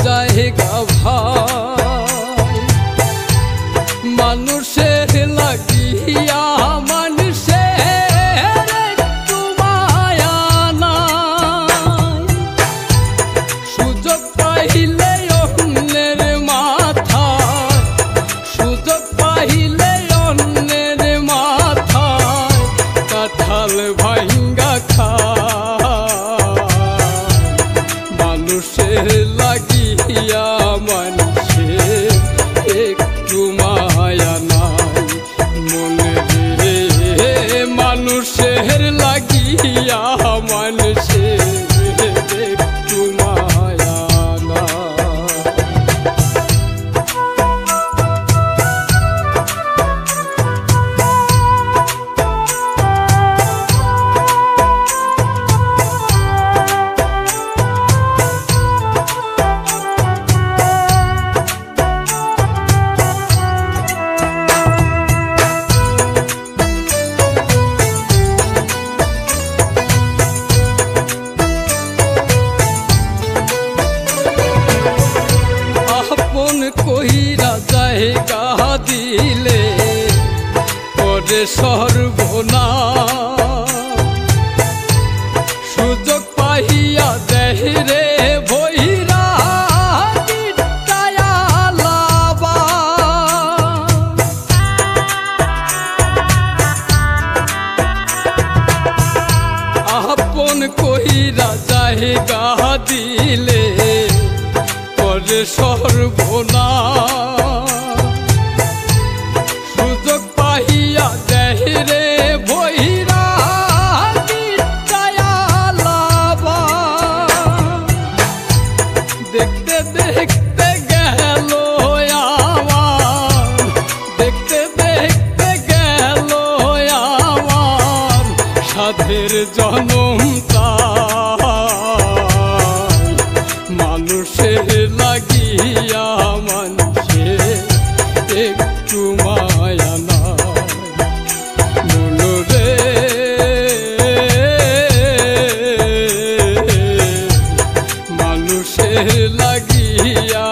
জায়গা ভাই লাগিয়া মানুষের একটু মায়া নাই মনে মানুষের লাগিয়া দিলে করে সর্বনা সুযোগ পাহিয়া দেহ রে ভৈরা। আপন দিলে করে সর্বনা দেখতে গেল আমার দেখতে দেখতে গেল আমার সাধের জনম মানুষের লাগিয়া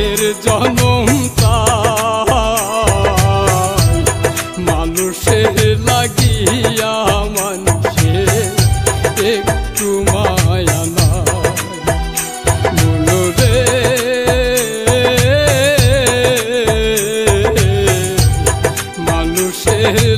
মানুষের জনম মানুষের লাগিয়া মানছে একটু মায়া রে মানুষের